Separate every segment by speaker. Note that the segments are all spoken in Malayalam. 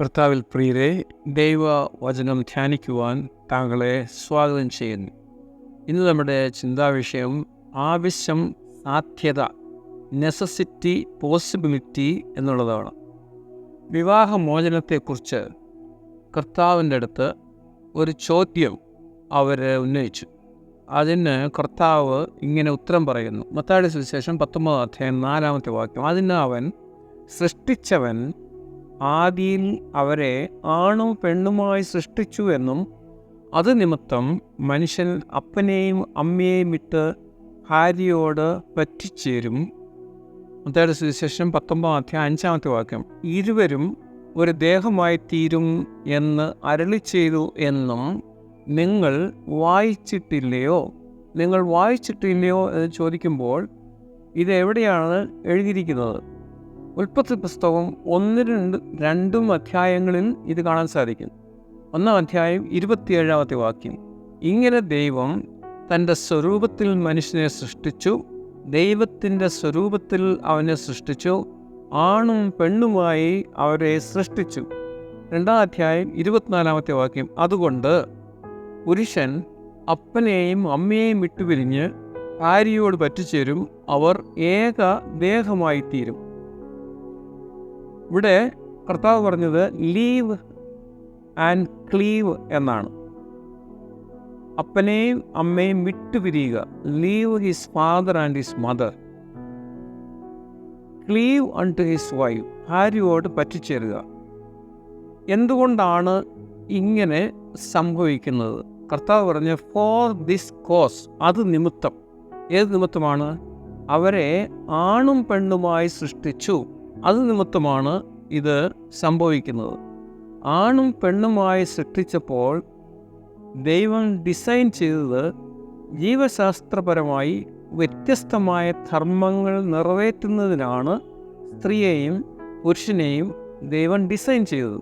Speaker 1: കർത്താവിൽ പ്രിയരെ വചനം ധ്യാനിക്കുവാൻ താങ്കളെ സ്വാഗതം ചെയ്യുന്നു ഇന്ന് നമ്മുടെ ചിന്താവിഷയം ആവശ്യം സാധ്യത നെസസിറ്റി പോസിബിലിറ്റി എന്നുള്ളതാണ് വിവാഹമോചനത്തെക്കുറിച്ച് കർത്താവിൻ്റെ അടുത്ത് ഒരു ചോദ്യം അവർ ഉന്നയിച്ചു അതിന് കർത്താവ് ഇങ്ങനെ ഉത്തരം പറയുന്നു മത്താടി സുവിശേഷം പത്തൊമ്പതാം അധ്യായം നാലാമത്തെ വാക്യം അതിന് അവൻ സൃഷ്ടിച്ചവൻ ആദിയിൽ അവരെ ആണും പെണ്ണുമായി സൃഷ്ടിച്ചു എന്നും അത് നിമിത്തം മനുഷ്യൻ അപ്പനെയും അമ്മയെയും ഇട്ട് ഭാര്യയോട് പറ്റിച്ചേരും അതായത് സുവിശേഷം പത്തൊമ്പതാം അധ്യായം അഞ്ചാമത്തെ വാക്യം ഇരുവരും ഒരു ദേഹമായി തീരും എന്ന് അരളി ചെയ്തു എന്നും നിങ്ങൾ വായിച്ചിട്ടില്ലയോ നിങ്ങൾ വായിച്ചിട്ടില്ലയോ എന്ന് ചോദിക്കുമ്പോൾ ഇത് എവിടെയാണ് എഴുതിയിരിക്കുന്നത് ഉൽപ്പത്തി പുസ്തകം ഒന്ന് രണ്ട് രണ്ടും അധ്യായങ്ങളിൽ ഇത് കാണാൻ സാധിക്കും ഒന്നാം അധ്യായം ഇരുപത്തിയേഴാമത്തെ വാക്യം ഇങ്ങനെ ദൈവം തൻ്റെ സ്വരൂപത്തിൽ മനുഷ്യനെ സൃഷ്ടിച്ചു ദൈവത്തിൻ്റെ സ്വരൂപത്തിൽ അവനെ സൃഷ്ടിച്ചു ആണും പെണ്ണുമായി അവരെ സൃഷ്ടിച്ചു രണ്ടാം അധ്യായം ഇരുപത്തിനാലാമത്തെ വാക്യം അതുകൊണ്ട് പുരുഷൻ അപ്പനെയും അമ്മയെയും വിട്ടുപിരിഞ്ഞ് ഭാര്യയോട് പറ്റിച്ചേരും അവർ ഏക ദേഹമായി തീരും ഇവിടെ കർത്താവ് പറഞ്ഞത് ലീവ് ആൻഡ് ക്ലീവ് എന്നാണ് അപ്പനെയും അമ്മയും വിട്ടുപിരിയുക leave his father and his mother cleave unto his wife ഭാര്യയോട് പറ്റിച്ചേരുക എന്തുകൊണ്ടാണ് ഇങ്ങനെ സംഭവിക്കുന്നത് കർത്താവ് പറഞ്ഞ ഫോർ ദിസ് കോസ് അത് നിമിത്തം ഏത് നിമിത്തമാണ് അവരെ ആണും പെണ്ണുമായി സൃഷ്ടിച്ചു അത് നിമിത്തമാണ് ഇത് സംഭവിക്കുന്നത് ആണും പെണ്ണുമായി സൃഷ്ടിച്ചപ്പോൾ ദൈവം ഡിസൈൻ ചെയ്തത് ജീവശാസ്ത്രപരമായി വ്യത്യസ്തമായ ധർമ്മങ്ങൾ നിറവേറ്റുന്നതിനാണ് സ്ത്രീയെയും പുരുഷനെയും ദൈവം ഡിസൈൻ ചെയ്തത്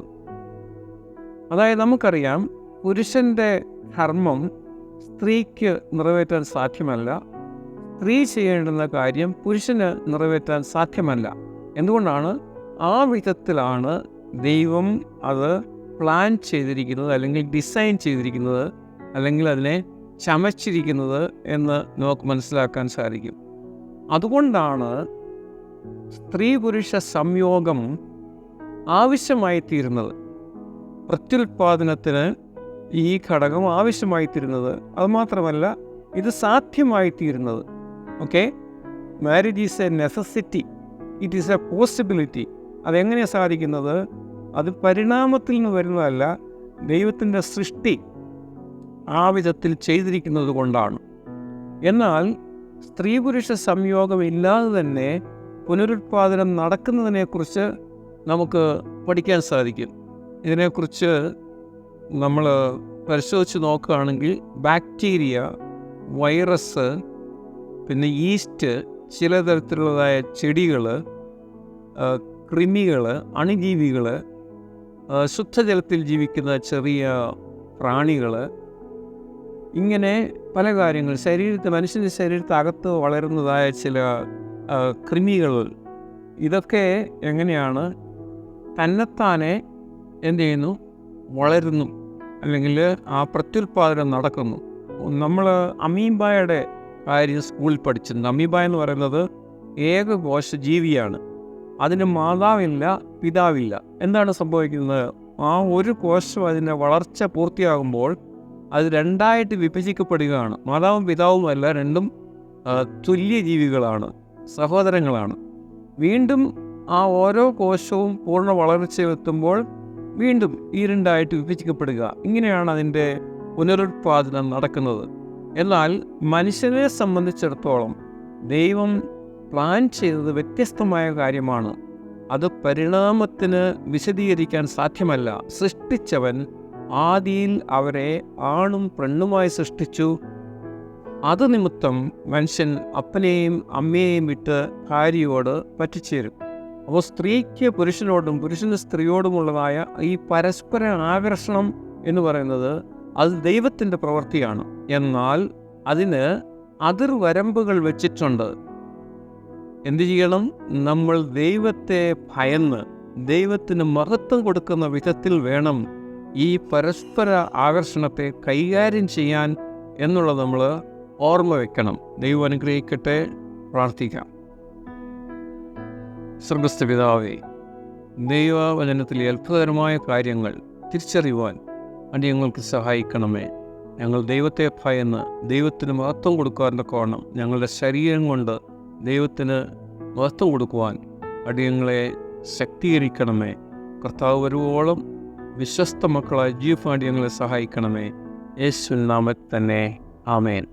Speaker 1: അതായത് നമുക്കറിയാം പുരുഷൻ്റെ ധർമ്മം സ്ത്രീക്ക് നിറവേറ്റാൻ സാധ്യമല്ല സ്ത്രീ ചെയ്യേണ്ടുന്ന കാര്യം പുരുഷന് നിറവേറ്റാൻ സാധ്യമല്ല എന്തുകൊണ്ടാണ് ആ വിധത്തിലാണ് ദൈവം അത് പ്ലാൻ ചെയ്തിരിക്കുന്നത് അല്ലെങ്കിൽ ഡിസൈൻ ചെയ്തിരിക്കുന്നത് അല്ലെങ്കിൽ അതിനെ ചമച്ചിരിക്കുന്നത് എന്ന് നമുക്ക് മനസ്സിലാക്കാൻ സാധിക്കും അതുകൊണ്ടാണ് സ്ത്രീ പുരുഷ സംയോഗം ആവശ്യമായി തീരുന്നത് പ്രത്യുൽപാദനത്തിന് ഈ ഘടകം ആവശ്യമായി തീരുന്നത് അതുമാത്രമല്ല ഇത് സാധ്യമായി തീരുന്നത് okay marriage is a necessity it is a possibility അതെങ്ങനെയാണ് സാധിക്കുന്നത് അത് പരിണാമത്തിൽ നിന്ന് വരുന്നതല്ല ദൈവത്തിൻ്റെ സൃഷ്ടി ആ വിധത്തിൽ ചെയ്തിരിക്കുന്നത് കൊണ്ടാണ് എന്നാൽ സ്ത്രീ പുരുഷ സംയോഗം ഇല്ലാതെ തന്നെ പുനരുത്പാദനം നടക്കുന്നതിനെക്കുറിച്ച് നമുക്ക് പഠിക്കാൻ സാധിക്കും ഇതിനെക്കുറിച്ച് നമ്മൾ പരിശോധിച്ച് നോക്കുകയാണെങ്കിൽ ബാക്ടീരിയ വൈറസ് പിന്നെ ഈസ്റ്റ് ചില തരത്തിലുള്ളതായ ചെടികൾ കൃമികൾ അണുജീവികൾ ശുദ്ധജലത്തിൽ ജീവിക്കുന്ന ചെറിയ പ്രാണികൾ ഇങ്ങനെ പല കാര്യങ്ങൾ ശരീരത്തെ മനുഷ്യൻ്റെ ശരീരത്തകത്ത് വളരുന്നതായ ചില കൃമികൾ ഇതൊക്കെ എങ്ങനെയാണ് തന്നെത്താനെ എന്തു ചെയ്യുന്നു വളരുന്നു അല്ലെങ്കിൽ ആ പ്രത്യുൽപാദനം നടക്കുന്നു നമ്മൾ അമീബായുടെ ആയിരുന്നു സ്കൂളിൽ പഠിച്ചത് നമീബ എന്ന് പറയുന്നത് ഏക ജീവിയാണ് അതിന് മാതാവില്ല പിതാവില്ല എന്താണ് സംഭവിക്കുന്നത് ആ ഒരു കോശം അതിൻ്റെ വളർച്ച പൂർത്തിയാകുമ്പോൾ അത് രണ്ടായിട്ട് വിഭജിക്കപ്പെടുകയാണ് മാതാവും പിതാവും അല്ല രണ്ടും തുല്യ ജീവികളാണ് സഹോദരങ്ങളാണ് വീണ്ടും ആ ഓരോ കോശവും പൂർണ്ണ വളർച്ചയെത്തുമ്പോൾ വീണ്ടും ഈ രണ്ടായിട്ട് വിഭജിക്കപ്പെടുക ഇങ്ങനെയാണ് അതിൻ്റെ പുനരുത്പാദനം നടക്കുന്നത് എന്നാൽ മനുഷ്യനെ സംബന്ധിച്ചിടത്തോളം ദൈവം പ്ലാൻ ചെയ്തത് വ്യത്യസ്തമായ കാര്യമാണ് അത് പരിണാമത്തിന് വിശദീകരിക്കാൻ സാധ്യമല്ല സൃഷ്ടിച്ചവൻ ആദിയിൽ അവരെ ആണും പെണ്ണുമായി സൃഷ്ടിച്ചു അത് നിമിത്തം മനുഷ്യൻ അപ്പനെയും അമ്മയെയും വിട്ട് ഭാര്യയോട് പറ്റിച്ചേരും അപ്പോൾ സ്ത്രീക്ക് പുരുഷനോടും പുരുഷന് സ്ത്രീയോടുമുള്ളതായ ഈ പരസ്പര ആകർഷണം എന്ന് പറയുന്നത് അത് ദൈവത്തിൻ്റെ പ്രവൃത്തിയാണ് എന്നാൽ അതിന് അതിർവരമ്പുകൾ വെച്ചിട്ടുണ്ട് എന്തു ചെയ്യണം നമ്മൾ ദൈവത്തെ ഭയന്ന് ദൈവത്തിന് മഹത്വം കൊടുക്കുന്ന വിധത്തിൽ വേണം ഈ പരസ്പര ആകർഷണത്തെ കൈകാര്യം ചെയ്യാൻ എന്നുള്ളത് നമ്മൾ ഓർമ്മ വയ്ക്കണം ദൈവം അനുഗ്രഹിക്കട്ടെ പ്രാർത്ഥിക്കാം സർഗസ്ഥ പിതാവേ ദൈവവചനത്തിലെ അത്ഭുതകരമായ കാര്യങ്ങൾ തിരിച്ചറിയുവാൻ അനി ഞങ്ങൾക്ക് സഹായിക്കണമേ ഞങ്ങൾ ദൈവത്തെ ഭയന്ന് ദൈവത്തിന് മഹത്വം കൊടുക്കാറുള്ള കോണം ഞങ്ങളുടെ ശരീരം കൊണ്ട് ദൈവത്തിന് മഹത്വം കൊടുക്കുവാൻ അടിയങ്ങളെ ശക്തീകരിക്കണമേ കർത്താവ് വരുവോളം വിശ്വസ്ത മക്കളായ ജീഫാടിയങ്ങളെ സഹായിക്കണമേ യേശുനാമത്തിൽ തന്നെ ആമേൻ